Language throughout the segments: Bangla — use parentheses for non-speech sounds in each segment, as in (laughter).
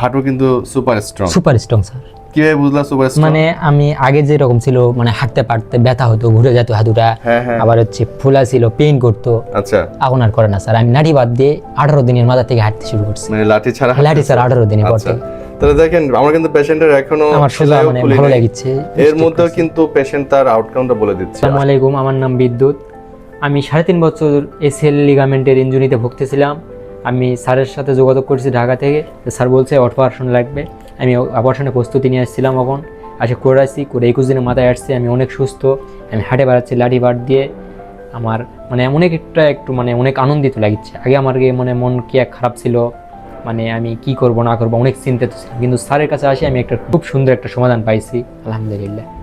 হাঁটু কিন্তু super strong super strong sir কীভাবে বুঝলা সুপার স্ট্রং মানে আমি আগে যেরকম ছিল মানে হাঁটতে পারতে ব্যথা হতো ঘুরে যেত হাতুটা হ্যাঁ হ্যাঁ। আবার হচ্ছে ফুলা ছিল পেইন করতো। আচ্ছা। এখন আর করে না স্যার আমি নাড়ি বাদ দিয়ে আঠারো দিনের মাথা থেকে হাঁটতে শুরু করছি। মানে লাঠি ছাড়া লাঠি স্যার আঠারো দিনের পর আচ্ছা। থেকে। তাহলে দেখেন আমরা কিন্তু পেশেন্টের এখনও আমার সোজা মানে ভালো। লাগছে এর মধ্যেও কিন্তু পেশেন্ট তার আউটকামটা বলে দিচ্ছে। আসসালামু আলাইকুম আমার নাম বিদ্যুৎ। আমি সাড়ে তিন বছর এসিএল লিগামেন্টের ইঞ্জুরিতে ভুগতেছিলাম। আমি স্যারের সাথে যোগাযোগ করেছি ঢাকা থেকে। স্যার বলছে, অপারেশন লাগবে। আমি অপারেশনের প্রস্তুতি নিয়ে আসছিলাম এখন। আসে করে আসছি, করে একুশ দিনের মাথায় আসছি। আমি অনেক সুস্থ, আমি হাঁটে বেড়াচ্ছি, লাঠি বার দিয়ে। আমার মানে অনেক একটা একটু মানে অনেক আনন্দিত লাগছে। আগে আমার মানে মন কি এক খারাপ ছিল মানে আমি কি করব না করব অনেক চিন্তিত ছিলাম। কিন্তু স্যারের কাছে আসি আমি একটা খুব সুন্দর একটা সমাধান পাইছি, আলহামদুলিল্লাহ।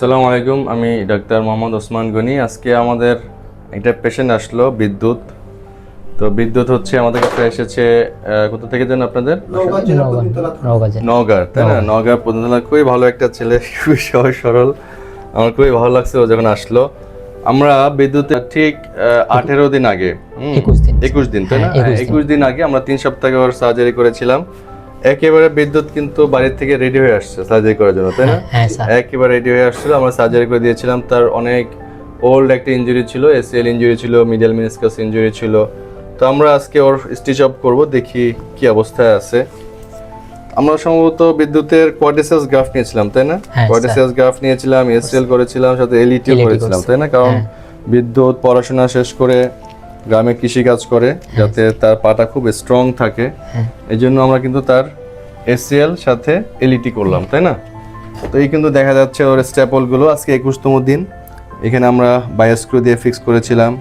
আসসালামু আলাইকুম আমি ডাক্তার মোহাম্মদ ওসমান গনি। আজকে আমাদের একটা পেশেন্ট আসলো বিদ্যুৎ। তো বিদ্যুৎ হচ্ছে আমাদের কাছে এসেছে কোথা থেকে যেন আপনাদের? নওগাঁ নওগাঁ তাই না? নওগাঁ। পর্যন্ত খুবই ভালো একটা ছেলে খুবই সহজ সরল। আমার খুবই ভালো লাগছে ও যখন আসলো। আমরা বিদ্যুতের ঠিক আঠেরো দিন আগে একুশ দিন। একুশ দিন তাই না? হ্যাঁ, একুশ দিন। আগে আমরা তিন সপ্তাহ ওর সার্জারি করেছিলাম। একেবারে বিদ্যুৎ কিন্তু বাড়ির থেকে রেডি হয়ে আসছে সার্জারি করার জন্য তাই না? হ্যাঁ একেবারে রেডি হয়ে আসছিল আমরা সার্জারি করে দিয়েছিলাম তার অনেক ওল্ড একটা ইঞ্জুরি ছিল এসিএল ইঞ্জুরি ছিল মিডিয়াল মিনিসকাস ইঞ্জুরি ছিল। তো আমরা আজকে ওর স্টিচ আপ করব দেখি কি অবস্থায় আছে। আমরা সম্ভবত বিদ্যুতের কোয়াড্রিসেস গ্রাফ নিয়েছিলাম তাই না? হ্যাঁ, কোয়াড্রিসেস গ্রাফ নিয়েছিলাম এসিএল করেছিলাম সাথে এলইটিও LET করেছিলাম তাই না? কারণ হ্যাঁ। বিদ্যুৎ পড়াশোনা শেষ করে গ্রামে কৃষি কাজ করে যাতে তার পাটা খুব স্ট্রং থাকে। হ্যাঁ। এই জন্য আমরা কিন্তু তার এসিএল সাথে এলইটি করলাম তাই না? তো এই কিন্তু দেখা যাচ্ছে ওর স্ট্যাপলগুলো আজকে একুশতম দিন। এখানে আমরা বায়োস্ক্রু দিয়ে ফিক্স করেছিলাম।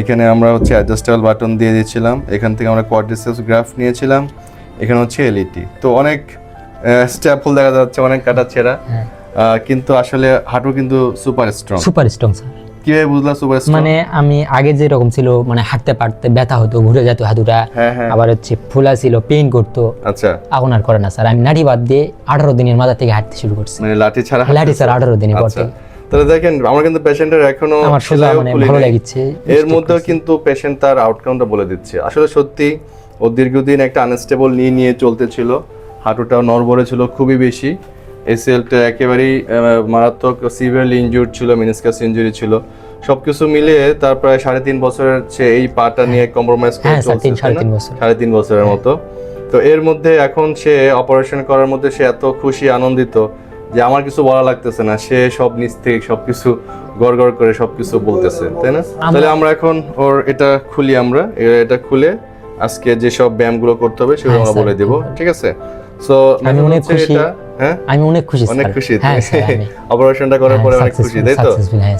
এখানে আমরা হচ্ছে অ্যাডজাস্টেবল বাটন দিয়ে দিয়েছিলাম। এখান থেকে আমরা কোয়াড্রিসেপস গ্রাফ নিয়েছিলাম। এখানে হচ্ছে এলইটি তো অনেক স্ট্যাপল দেখা যাচ্ছে অনেক কাটা ছেঁড়া। হ্যাঁ। কিন্তু আসলে হাঁটু কিন্তু super strong super strong sir কীভাবে বুঝলা সুপার মানে আমি আগে যেরকম ছিল মানে হাঁটতে পারতে ব্যথা হতো ঘুরে যেত হাতুটা হ্যাঁ হ্যাঁ। আবার হচ্ছে ফুলা ছিল পেইন করতো। আচ্ছা। এখন আর করে না স্যার আমি নাড়ি বাদ দিয়ে আঠারো দিনের মাথা থেকে হাঁটতে শুরু করছি। মানে লাঠি ছাড়া লাঠি স্যার আঠারো দিনের পর আচ্ছা। থেকে। তাহলে দেখেন আমরা কিন্তু পেশেন্টের এখনও আমার সোজা মানে ভালো। লাগছে এর মধ্যেও কিন্তু পেশেন্ট তার আউটকামটা বলে দিচ্ছে। আসলে সত্যি ও দীর্ঘদিন একটা আনস্টেবল নিয়ে নিয়ে চলতেছিল হাঁটুটা নড়বড়ে ছিল খুবই বেশি। এসিএলটা একেবারেই মারাত্মক সিভিয়ারলি ইনজুর্ড ছিল মিনিসকাস ইনজুরি ছিল। সবকিছু মিলিয়ে তার প্রায় সাড়ে তিন বছরের সে এই পাটা নিয়ে কম্প্রোমাইজ করে হ্যাঁ তিন সাড়ে তিন বছরের মতো। তো এর মধ্যে এখন সে অপারেশন করার মধ্যে সে এত খুশি আনন্দিত যে আমার কিছু বলা লাগতেছে না। সে সব নিচ থেকে সবকিছু গড় গড় করে সবকিছু বলতেছে তাই না? তাহলে আমরা এখন ওর এটা খুলি আমরা এটা খুলে আজকে যে সব ব্যায়ামগুলো করতে হবে সেগুলো হ্যাঁ, আমরা বলে দিব ঠিক আছে? সো আমি অনেক খুশি। হ্যাঁ? আমি অনেক খুশি অনেক খুশি হ্যাঁ অপারেশনটা (laughs) করার পরে অনেক খুশি তাই তো?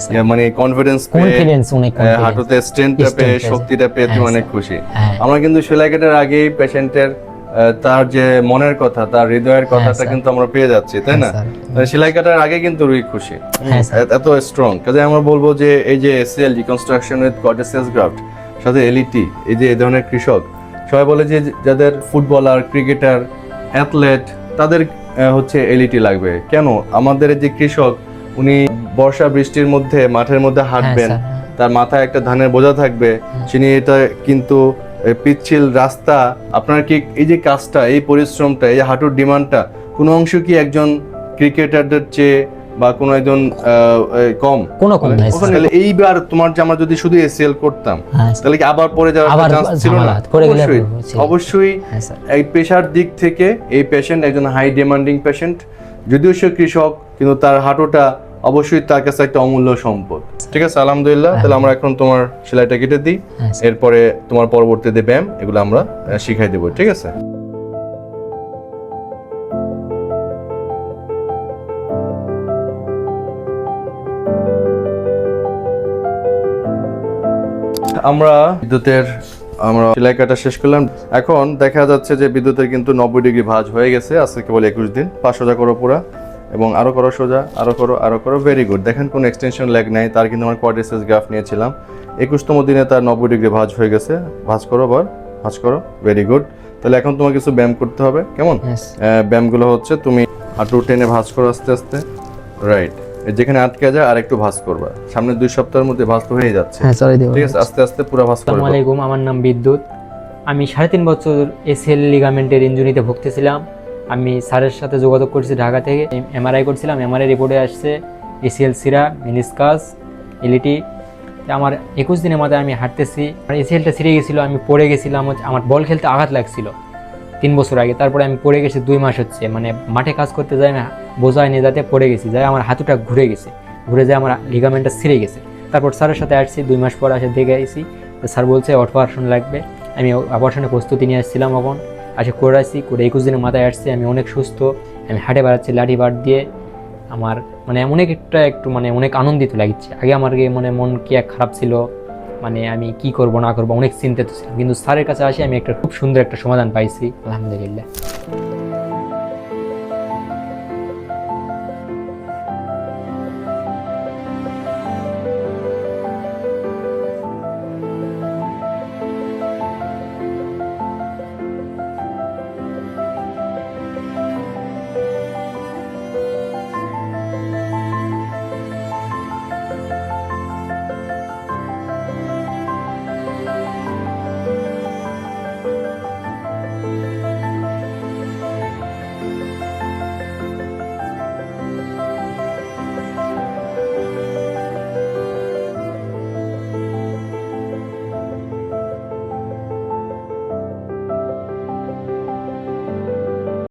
হ্যাঁ মানে কনফিডেন্স কনফিডেন্স অনেক হ্যাঁ, হাঁটুতে পেয়ে শক্তিটা পেয়ে তুমি হ্যাঁ, অনেক খুশি। হ্যাঁ। আমরা কিন্তু সেলাই কাটার আগেই পেশেন্টের তার যে মনের কথা তার হৃদয়ের কথাটা কিন্তু আমরা পেয়ে যাচ্ছি তাই না? হ্যাঁ, সেলাই কাটার আগে কিন্তু রুই খুশি। হ্যাঁ, এত- স্ট্রং কাজে আমরা বলব যে এই যে ACL reconstruction with cortices graft সাথে এলইটি এই যে এই ধরনের কৃষক সবাই বলে যে যাদের ফুটবলার ক্রিকেটার অ্যাথলেট তাদের হচ্ছে এলইডি লাগবে। কেন? আমাদের যে কৃষক উনি বর্ষা বৃষ্টির মধ্যে মাঠের মধ্যে হাঁটবেন হ্যাঁ, তার মাথায় একটা ধানের বোঝা থাকবে তিনি এটা কিন্তু পিচ্ছিল রাস্তা আপনার কি এই যে কাজটা এই পরিশ্রমটা এই হাঁটুর ডিমান্ডটা কোনো অংশ কি একজন ক্রিকেটারদের চেয়ে বা কোনো একজন কম। কোনো কম নাই তাহলে এইবার তোমার যে আমরা যদি শুধু এসিএল করতাম হ্যাঁ তাহলে কি আবার পরে যাওয়ার চান্স ছিল না? গেলে অবশ্যই অবশ্যই হ্যাঁ এই পেশার দিক থেকে এই পেশেন্ট একজন হাই ডিমান্ডিং পেশেন্ট যদিও সে কৃষক কিন্তু তার হাঁটুটা অবশ্যই তার কাছে একটা অমূল্য সম্পদ। ঠিক আছে আলহামদুলিল্লাহ তাহলে আমরা এখন তোমার সেলাইটা কেটে দিই। হ্যাঁ এরপরে তোমার পরবর্তীতে ব্যায়াম এগুলো আমরা শিখাই দেবো ঠিক আছে? আমরা বিদ্যুতের আমরা সেলাই কাটা শেষ করলাম। এখন দেখা যাচ্ছে যে বিদ্যুতের কিন্তু নব্বই ডিগ্রি ভাজ হয়ে গেছে আজকে কেবল একুশ দিন। পাঁচ সোজা করো পুরা এবং আরও করো সোজা আরও করো আরও করো ভেরি গুড দেখেন কোনো এক্সটেনশন ল্যাগ নাই তার কিন্তু আমরা কোয়াড্রিসেস গ্রাফ নিয়েছিলাম। একুশতম দিনে তার নব্বই ডিগ্রি ভাজ হয়ে গেছে। ভাঁজ করো আবার ভাঁজ করো ভেরি গুড তাহলে এখন তোমার কিছু ব্যায়াম করতে হবে কেমন? ব্যায়ামগুলো হচ্ছে তুমি হাঁটু টেনে ভাঁজ করো আস্তে আস্তে। রাইট যেখানে আটকে যায় আর একটু ভাঁজ করবা। সামনের দুই সপ্তাহের মধ্যে ভাঁজ তো হয়ে যাচ্ছে। হ্যাঁ চলে দেবো। ঠিক আছে আস্তে আস্তে পুরো ভাঁজ করে আসসালামু আলাইকুম আমার নাম বিদ্যুৎ। আমি সাড়ে তিন বছর এসএল লিগামেন্টের ইঞ্জুরিতে ভুগতেছিলাম। আমি স্যারের সাথে যোগাযোগ করছি ঢাকা থেকে। এমআরআই করছিলাম এমআরআই রিপোর্টে আসছে এসিএল সিরা মিনিসকাস এলিটি আমার একুশ দিনের মাথায় আমি হাঁটতেছি। আর এসিএলটা ছিঁড়ে গেছিল আমি পড়ে গেছিলাম আমার বল খেলতে আঘাত লাগছিল। তিন বছর আগে। তারপরে আমি পড়ে গেছি দুই মাস হচ্ছে। মানে মাঠে কাজ করতে যাই আমি বোঝায় নিয়ে যাতে পড়ে গেছি। যাই আমার হাতুটা ঘুরে গেছে। ঘুরে যায় আমার লিগামেন্টটা ছিঁড়ে গেছে। তারপর স্যারের সাথে আসছি, দুই মাস পর আসে দেখে আইসি তো স্যার বলছে অপারেশন লাগবে। আমি অপারেশনের প্রস্তুতি নিয়ে আসছিলাম এখন। আসে করে আসছি, করে একুশ দিনের মাথায় আসছি। আমি অনেক সুস্থ, আমি হাঁটে বেড়াচ্ছি, লাঠি বার দিয়ে। আমার মানে অনেক একটা একটু মানে অনেক আনন্দিত লাগছে। আগে আমার মানে মন কি এক খারাপ ছিল। মানে আমি কি করব না করব, অনেক চিন্তিত ছিলাম। কিন্তু স্যারের কাছে আসি আমি একটা খুব সুন্দর একটা সমাধান পাইছি। আলহামদুলিল্লাহ।